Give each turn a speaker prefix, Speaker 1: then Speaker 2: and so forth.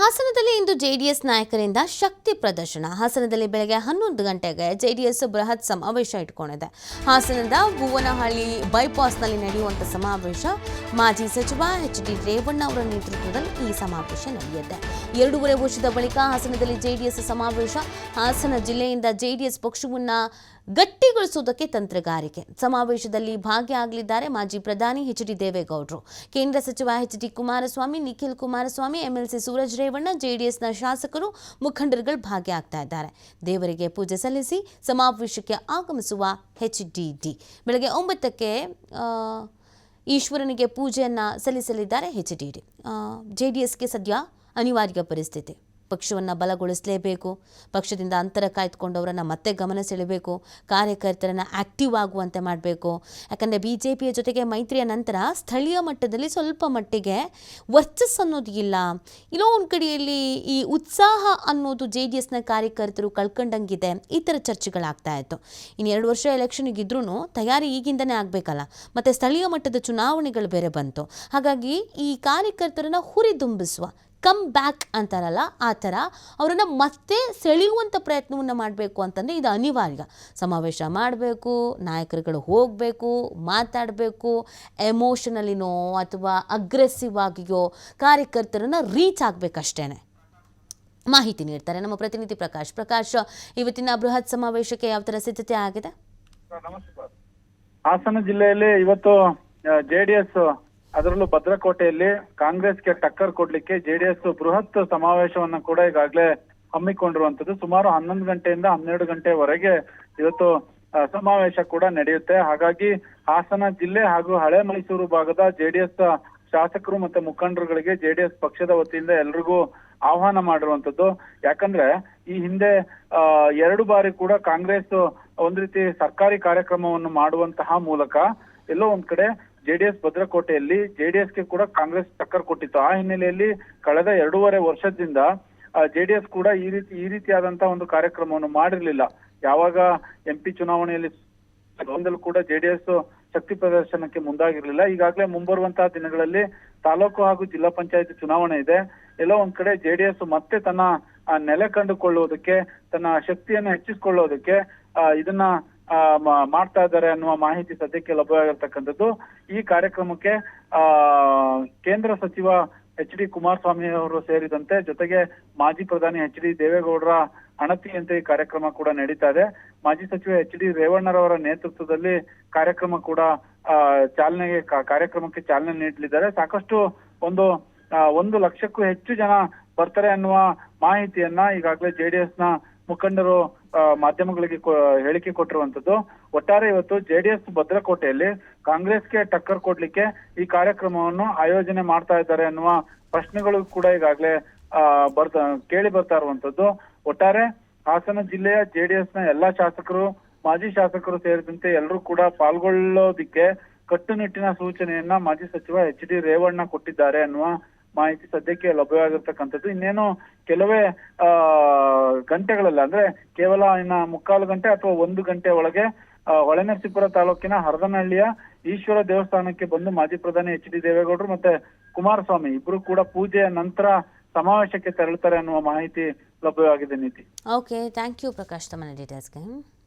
Speaker 1: ಹಾಸನದಲ್ಲಿ ಇಂದು ಜೆಡಿಎಸ್ ನಾಯಕರಿಂದ ಶಕ್ತಿ ಪ್ರದರ್ಶನ. ಹಾಸನದಲ್ಲಿ ಬೆಳಗ್ಗೆ ಹನ್ನೊಂದು ಗಂಟೆಗೆ ಜೆಡಿಎಸ್ ಬೃಹತ್ ಸಮಾವೇಶ ಇಟ್ಕೊಂಡಿದೆ. ಹಾಸನದ ಭುವನಹಳ್ಳಿ ಬೈಪಾಸ್ನಲ್ಲಿ ನಡೆಯುವಂಥ ಸಮಾವೇಶ. ಮಾಜಿ ಸಚಿವ ಎಚ್ ಡಿ ರೇವಣ್ಣ ಅವರ ನೇತೃತ್ವದಲ್ಲಿ ಈ ಸಮಾವೇಶ ನಡೆಯುತ್ತೆ ಎರಡೂವರೆ ವರ್ಷದ ಬಳಿಕ ಹಾಸನದಲ್ಲಿ ಜೆಡಿಎಸ್ ಸಮಾವೇಶ. ಹಾಸನ ಜಿಲ್ಲೆಯಿಂದ ಜೆಡಿಎಸ್ ಪಕ್ಷವನ್ನ ಗಟ್ಟಿಗೊಳಿಸುವುದಕ್ಕೆ ತಂತ್ರಗಾರಿಕೆ. ಸಮಾವೇಶದಲ್ಲಿ ಭಾಗಿಯಾಗಲಿದ್ದಾರೆ ಮಾಜಿ ಪ್ರಧಾನಿ ಎಚ್ ಡಿ ದೇವೇಗೌಡರು. ಕೇಂದ್ರ ಸಚಿವ H D Kumaraswamy, Nikhil Kumaraswamy, MLC Suraj Revanna, ಜೆಡಿಎಸ್ನ ಶಾಸಕರು, ಮುಖಂಡರುಗಳು ಭಾಗಿಯಾಗ್ತಾ ಇದ್ದಾರೆ. ದೇವರಿಗೆ ಪೂಜೆ ಸಲ್ಲಿಸಿ ಸಮಾವೇಶಕ್ಕೆ ಆಗಮಿಸುವ ಎಚ್ ಡಿ ಡಿ. ಬೆಳಗ್ಗೆ ಒಂಬತ್ತಕ್ಕೆ ಈಶ್ವರನಿಗೆ ಪೂಜೆಯನ್ನು ಸಲ್ಲಿಸಲಿದ್ದಾರೆ H D D. J D ಎಸ್ಗೆ ಸದ್ಯ ಅನಿವಾರ್ಯ ಪರಿಸ್ಥಿತಿ. ಪಕ್ಷವನ್ನು ಬಲಗೊಳಿಸಲೇಬೇಕು. ಪಕ್ಷದಿಂದ ಅಂತರ ಕಾಯ್ದುಕೊಂಡವರನ್ನು ಮತ್ತೆ ಗಮನ ಸೆಳೆಬೇಕು. ಕಾರ್ಯಕರ್ತರನ್ನು ಆಕ್ಟಿವ್ ಆಗುವಂತೆ ಮಾಡಬೇಕು. ಯಾಕಂದರೆ ಬಿ ಜೆ ಪಿಯ ಜೊತೆಗೆ ಮೈತ್ರಿಯ ನಂತರ ಸ್ಥಳೀಯ ಮಟ್ಟದಲ್ಲಿ ಸ್ವಲ್ಪ ಮಟ್ಟಿಗೆ ವರ್ಚಸ್ ಅನ್ನೋದು ಇಲ್ಲ. ಇಲ್ಲೋ ಒಂದು ಕಡೆಯಲ್ಲಿ ಈ ಉತ್ಸಾಹ ಅನ್ನೋದು ಜೆ ಡಿ ಎಸ್ನ ಕಾರ್ಯಕರ್ತರು ಕಳ್ಕೊಂಡಂಗಿದೆ. ಈ ಥರ ಚರ್ಚೆಗಳಾಗ್ತಾ ಇತ್ತು. ಇನ್ನು ಎರಡು ವರ್ಷ ಎಲೆಕ್ಷನ್ಗಿದ್ರೂ ತಯಾರಿ ಈಗಿಂದನೇ ಆಗಬೇಕಲ್ಲ. ಮತ್ತು ಸ್ಥಳೀಯ ಮಟ್ಟದ ಚುನಾವಣೆಗಳು ಬೇರೆ ಬಂತು. ಹಾಗಾಗಿ ಈ ಕಾರ್ಯಕರ್ತರನ್ನು ಹುರಿದುಂಬಿಸುವ ಕಮ್ ಬ್ಯಾಕ್ ಅಂತಾರಲ್ಲ, ಆ ಥರ ಅವರನ್ನು ಮತ್ತೆ ಸೆಳೆಯುವಂಥ ಪ್ರಯತ್ನವನ್ನು ಮಾಡಬೇಕು ಅಂತಂದರೆ ಇದು ಅನಿವಾರ್ಯ. ಸಮಾವೇಶ ಮಾಡಬೇಕು ನಾಯಕರುಗಳು ಹೋಗಬೇಕು, ಮಾತಾಡಬೇಕು ಎಮೋಷನಲಿನೋ ಅಥವಾ ಅಗ್ರೆಸಿವ್ ಆಗಿಯೋ ಕಾರ್ಯಕರ್ತರನ್ನು ರೀಚ್ ಆಗಬೇಕಷ್ಟೇ ಮಾಹಿತಿ ನೀಡ್ತಾರೆ ನಮ್ಮ ಪ್ರತಿನಿಧಿ ಪ್ರಕಾಶ್. ಪ್ರಕಾಶ್, ಇವತ್ತಿನ ಬೃಹತ್ ಸಮಾವೇಶಕ್ಕೆ ಯಾವ ಥರ ಸಿದ್ಧತೆ ಆಗಿದೆ?
Speaker 2: ಹಾಸನ ಜಿಲ್ಲೆಯಲ್ಲಿ ಇವತ್ತು ಜೆಡಿಎಸ್ ಅದರಲ್ಲೂ ಭದ್ರಕೋಟೆಯಲ್ಲಿ ಕಾಂಗ್ರೆಸ್ಗೆ ಟಕ್ಕರ್ ಕೊಡ್ಲಿಕ್ಕೆ ಜೆಡಿಎಸ್ ಬೃಹತ್ ಸಮಾವೇಶವನ್ನ ಕೂಡ ಈಗಾಗಲೇ ಹಮ್ಮಿಕೊಂಡಿರುವಂತದ್ದು ಸುಮಾರು ಹನ್ನೊಂದು ಗಂಟೆಯಿಂದ ಹನ್ನೆರಡು ಗಂಟೆವರೆಗೆ ಇವತ್ತು ಸಮಾವೇಶ ಕೂಡ ನಡೆಯುತ್ತೆ. ಹಾಗಾಗಿ ಹಾಸನ ಜಿಲ್ಲೆ ಹಾಗೂ ಹಳೆ ಮೈಸೂರು ಭಾಗದ ಜೆಡಿಎಸ್ ಶಾಸಕರು ಮತ್ತೆ ಮುಖಂಡರುಗಳಿಗೆ ಜೆಡಿಎಸ್ ಪಕ್ಷದ ವತಿಯಿಂದ ಎಲ್ರಿಗೂ ಆಹ್ವಾನ ಮಾಡಿರುವಂತದ್ದು ಯಾಕಂದ್ರೆ ಈ ಹಿಂದೆ ಎರಡು ಬಾರಿ ಕೂಡ ಕಾಂಗ್ರೆಸ್ ಒಂದ್ ರೀತಿ ಸರ್ಕಾರಿ ಕಾರ್ಯಕ್ರಮವನ್ನು ಮಾಡುವಂತಹ ಮೂಲಕ ಎಲ್ಲೋ ಒಂದ್ ಕಡೆ ಜೆಡಿಎಸ್ ಭದ್ರಕೋಟೆಯಲ್ಲಿ ಜೆಡಿಎಸ್ಗೆ ಕೂಡ ಕಾಂಗ್ರೆಸ್ ಟಕ್ಕರ್ ಕೊಟ್ಟಿತ್ತು. ಆ ಹಿನ್ನೆಲೆಯಲ್ಲಿ ಕಳೆದ ಎರಡೂವರೆ ವರ್ಷದಿಂದ ಜೆಡಿಎಸ್ ಕೂಡ ಈ ರೀತಿ, ಈ ರೀತಿಯಾದಂತಹ ಒಂದು ಕಾರ್ಯಕ್ರಮವನ್ನು ಮಾಡಿರ್ಲಿಲ್ಲ. ಯಾವಾಗ ಎಂಪಿ ಚುನಾವಣೆಯಲ್ಲಿ ಒಂದಲ್ಲೂ ಕೂಡ ಜೆಡಿಎಸ್ ಶಕ್ತಿ ಪ್ರದರ್ಶನಕ್ಕೆ ಮುಂದಾಗಿರ್ಲಿಲ್ಲ. ಈಗಾಗಲೇ ಮುಂಬರುವಂತಹ ದಿನಗಳಲ್ಲಿ ತಾಲೂಕು ಹಾಗೂ ಜಿಲ್ಲಾ ಪಂಚಾಯತ್ ಚುನಾವಣೆ ಇದೆ. ಎಲ್ಲೋ ಒಂದ್ ಕಡೆ ಜೆಡಿಎಸ್ ಮತ್ತೆ ತನ್ನ ನೆಲೆ ಕಂಡುಕೊಳ್ಳುವುದಕ್ಕೆ, ತನ್ನ ಶಕ್ತಿಯನ್ನು ಹೆಚ್ಚಿಸಿಕೊಳ್ಳೋದಕ್ಕೆ ಇದನ್ನ ಮಾಡ್ತಾ ಇದ್ದಾರೆ ಅನ್ನುವ ಮಾಹಿತಿ ಸದ್ಯಕ್ಕೆ ಲಭ್ಯವಾಗಿರ್ತಕ್ಕಂಥದ್ದು. ಈ ಕಾರ್ಯಕ್ರಮಕ್ಕೆ, ಆ, ಕೇಂದ್ರ ಸಚಿವ ಎಚ್ ಡಿ ಕುಮಾರಸ್ವಾಮಿ ಅವರು ಸೇರಿದಂತೆ ಜೊತೆಗೆ ಮಾಜಿ ಪ್ರಧಾನಿ ಎಚ್ ಡಿ ದೇವೇಗೌಡರ ಅಣತಿಯಂತೆ ಈ ಕಾರ್ಯಕ್ರಮ ಕೂಡ ನಡೀತಾ ಇದೆ. ಮಾಜಿ ಸಚಿವ ಎಚ್ ಡಿ ರೇವಣ್ಣರವರ ನೇತೃತ್ವದಲ್ಲಿ ಕಾರ್ಯಕ್ರಮ ಕೂಡ ಚಾಲನೆಗೆ ಕಾರ್ಯಕ್ರಮಕ್ಕೆ ಚಾಲನೆ ನೀಡಲಿದ್ದಾರೆ. ಸಾಕಷ್ಟು ಒಂದು ಒಂದು ಲಕ್ಷಕ್ಕೂ ಹೆಚ್ಚು ಜನ ಬರ್ತಾರೆ ಅನ್ನುವ ಮಾಹಿತಿಯನ್ನ ಈಗಾಗಲೇ ಜೆಡಿಎಸ್ನ ಮುಖಂಡರು ಮಾಧ್ಯಮಗಳಿಗೆ ಹೇಳಿಕೆ ಕೊಟ್ಟಿರುವಂತದ್ದು, ಒಟ್ಟಾರೆ ಇವತ್ತು ಜೆಡಿಎಸ್ ಭದ್ರಕೋಟೆಯಲ್ಲಿ ಕಾಂಗ್ರೆಸ್ಗೆ ಟಕ್ಕರ್ ಕೊಡ್ಲಿಕ್ಕೆ ಈ ಕಾರ್ಯಕ್ರಮವನ್ನು ಆಯೋಜನೆ ಮಾಡ್ತಾ ಇದ್ದಾರೆ ಅನ್ನುವ ಪ್ರಶ್ನೆಗಳು ಕೂಡ ಈಗಾಗಲೇ ಬರ್ತಾ, ಕೇಳಿ ಬರ್ತಾ ಇರುವಂತದ್ದು. ಒಟ್ಟಾರೆ ಹಾಸನ ಜಿಲ್ಲೆಯ ಜೆಡಿಎಸ್ನ ಎಲ್ಲಾ ಶಾಸಕರು, ಮಾಜಿ ಶಾಸಕರು ಸೇರಿದಂತೆ ಎಲ್ಲರೂ ಕೂಡ ಪಾಲ್ಗೊಳ್ಳೋದಿಕ್ಕೆ ಕಟ್ಟುನಿಟ್ಟಿನ ಸೂಚನೆಯನ್ನ ಮಾಜಿ ಸಚಿವ ಎಚ್ ಡಿ ರೇವಣ್ಣ ಕೊಟ್ಟಿದ್ದಾರೆ ಅನ್ನುವ ಮಾಹಿತಿ ಸದ್ಯಕ್ಕೆ ಲಭ್ಯವಾಗಿರ್ತಕ್ಕಂಥದ್ದು. ಇನ್ನೇನು ಕೆಲವೇ, ಆ, ಗಂಟೆಗಳಲ್ಲ, ಅಂದ್ರೆ ಕೇವಲ ಇನ್ನ ಮುಕ್ಕಾಲು ಗಂಟೆ ಅಥವಾ ಒಂದು ಗಂಟೆ ಒಳಗೆ ಹೊಳೆನರಸೀಪುರ ತಾಲೂಕಿನ ಹರದನಹಳ್ಳಿಯ ಈಶ್ವರ ದೇವಸ್ಥಾನಕ್ಕೆ ಬಂದು ಮಾಜಿ ಪ್ರಧಾನಿ ಎಚ್ ಡಿ ದೇವೇಗೌಡರು ಮತ್ತೆ ಕುಮಾರಸ್ವಾಮಿ ಇಬ್ರು ಕೂಡ ಪೂಜೆಯ ನಂತರ ಸಮಾವೇಶಕ್ಕೆ ತೆರಳುತ್ತಾರೆ ಅನ್ನುವ ಮಾಹಿತಿ ಲಭ್ಯವಾಗಿದೆ ನೀತಿ.
Speaker 1: ಓಕೆ ಥ್ಯಾಂಕ್ ಯು ಪ್ರಕಾಶ್ ತಮ್ಮ ಡೀಟೇಲ್ಸ್ಗೆ